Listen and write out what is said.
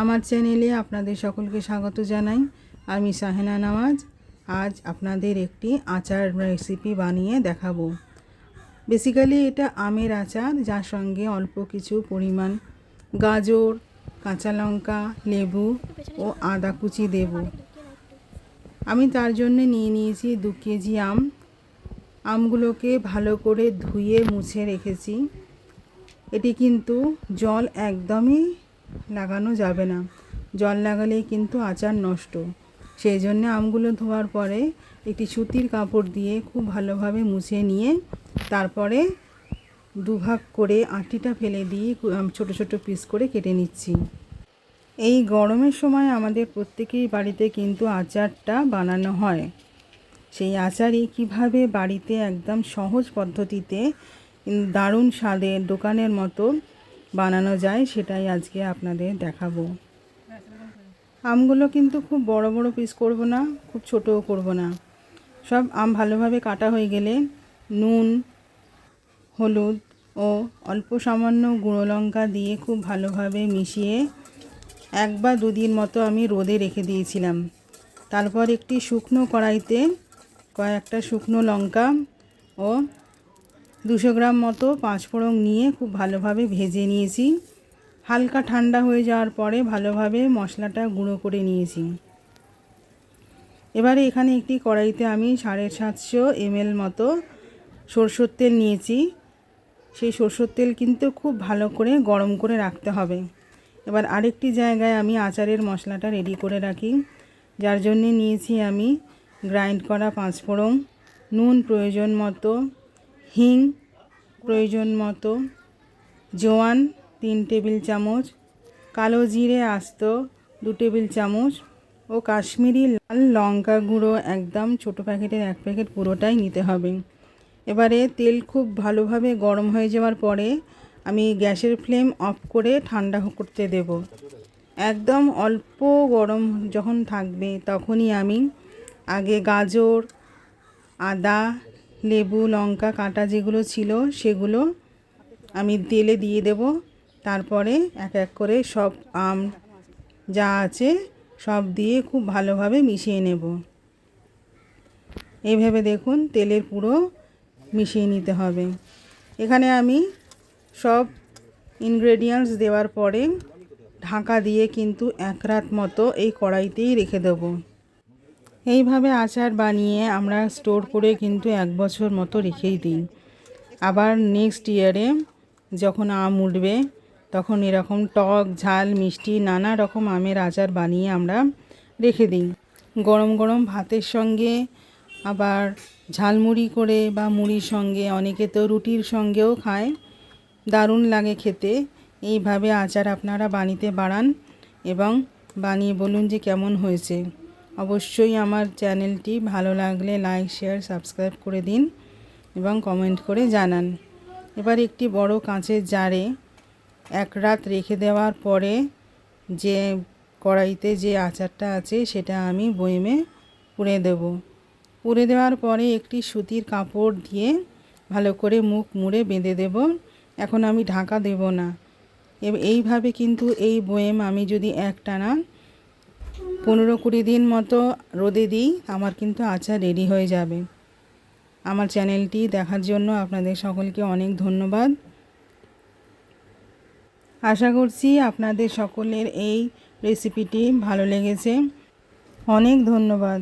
আমার চ্যানেলে আপনাদের সকলকে স্বাগত জানাই। আমি সাহেনা নামাজ। আজ আপনাদের একটি আচার রেসিপি বানিয়ে দেখাবো। বেসিক্যালি এটা আমের আচার, যার সঙ্গে অল্প কিছু পরিমাণ গাজর, কাঁচা লঙ্কা, লেবু ও আদা কুচি দেব। আমি তার জন্য নিয়ে নিয়েছি দু কেজি আম। আমগুলোকে ভালো করে ধুয়ে মুছে রেখেছি। এটি কিন্তু জল একদমই লাগানো যাবে না। জল লাগালেই কিন্তু আচার নষ্ট। সেই জন্য আমগুলো ধোয়ার পরে একটি সুতির কাপড় দিয়ে খুব ভালোভাবে মুছে নিয়ে তারপরে দুভাগ করে আটিটা ফেলে দিয়ে ছোট ছোট পিস করে কেটে নিচ্ছি। এই গরমের সময় আমাদের প্রত্যেকেই বাড়িতে কিন্তু আচারটা বানানো হয়। সেই আচারই কীভাবে বাড়িতে একদম সহজ পদ্ধতিতে দারুণ স্বাদের দোকানের মতো বানানো যায়, সেটাই আজকে আপনাদের দেখাবো। আমগুলো কিন্তু খুব বড় বড় পিস করব না, খুব ছোটও করব না। সব আম ভালোভাবে কাটা হয়ে গেলে নুন, হলুদ ও অল্প সামান্য গুঁড়ো লঙ্কা দিয়ে খুব ভালোভাবে মিশিয়ে এক বা দুদিন মতো আমি রোদে রেখে দিয়েছিলাম। তারপর একটি শুকনো কড়াইতে কয়েকটা শুকনো লঙ্কা ও দুশো গ্রাম মতো পাঁচফোড়ন নিয়ে খুব ভালোভাবে ভেজে নিয়েছি। হালকা ঠান্ডা হয়ে যাওয়ার পরে ভালোভাবে মশলাটা গুঁড়ো করে নিয়েছি। এবারে এখানে একটি কড়াইতে আমি সাড়ে সাতশো এমএল মতো সরষের তেল নিয়েছি। সেই সরষের তেল কিন্তু খুব ভালো করে গরম করে রাখতে হবে। এবার আরেকটি জায়গায় আমি আচারের মশলাটা রেডি করে রাখি। যার জন্যে নিয়েছি আমি গ্রাইন্ড করা পাঁচফোড়ন, নুন প্রয়োজন মতো হিং প্রয়োজন মতো, জোয়ান তিন টেবিল চামচ, কালো জিরে আস্ত দু টেবিল চামচ ও কাশ্মীরি লাল লঙ্কা গুঁড়ো একদম ছোটো প্যাকেটের এক প্যাকেট পুরোটাই নিতে হবে। এবারে তেল খুব ভালোভাবে গরম হয়ে যাওয়ার পরে আমি গ্যাসের ফ্লেম অফ করে ঠান্ডা করতে দেব। একদম অল্প গরম যখন থাকবে তখনই আমি আগে গাজর, আদা লেবু, লঙ্কা, কাঁটা যেগুলো ছিল সেগুলো আমি তেলে দিয়ে দেব। তারপরে এক এক করে সব আম যা আছে সব দিয়ে খুব ভালোভাবে মিশিয়ে নেব। এইভাবে দেখুন তেলের পুরো মিশিয়ে নিতে হবে। এখানে আমি সব ইনগ্রেডিয়েন্টস দেওয়ার পরে ঢাকা দিয়ে কিন্তু এক রাত মতো এই কড়াইতেই রেখে দেবো। এইভাবে আচার বানিয়ে আমরা স্টোর করে কিন্তু এক বছর মতো রেখেই দিই। আবার নেক্সট ইয়ারে যখন আম উঠবে, তখন এরকম টক, ঝাল, মিষ্টি, নানা রকম আমের আচার বানিয়ে আমরা রেখে দিই। গরম গরম ভাতের সঙ্গে, আবার ঝালমুড়ি করে বা মুড়ির সঙ্গে, অনেকে তো রুটির সঙ্গেও খায়। দারুণ লাগে খেতে। এইভাবে আচার আপনারা বানিতে বাড়ান এবং বানিয়ে বলুন যে কেমন হয়েছে। অবশ্যই আমার চ্যানেলটি ভালো লাগলে লাইক, শেয়ার, সাবস্ক্রাইব করে দিন এবং কমেন্ট করে জানান। এবার একটি বড় কাঁচের জারে এক রাত রেখে দেওয়ার পরে যে কড়াইতে যে আচারটা আছে সেটা আমি বয়েমে পুড়ে দেব। পুড়ে দেওয়ার পরে একটি সুতির কাপড় দিয়ে ভালো করে মুখ মুড়ে বেঁধে দেব। এখন আমি ঢাকা দেব না। এইভাবে কিন্তু এই বয়েম আমি যদি একটানা পনেরো কুড়ি দিন মতো রোদে দিই, আমার কিন্তু আচার রেডি হয়ে যাবে। আমার চ্যানেলটি দেখার জন্য আপনাদের সকলকে অনেক ধন্যবাদ। আশা করছি আপনাদের সকলের এই রেসিপিটি ভালো লেগেছে। অনেক ধন্যবাদ।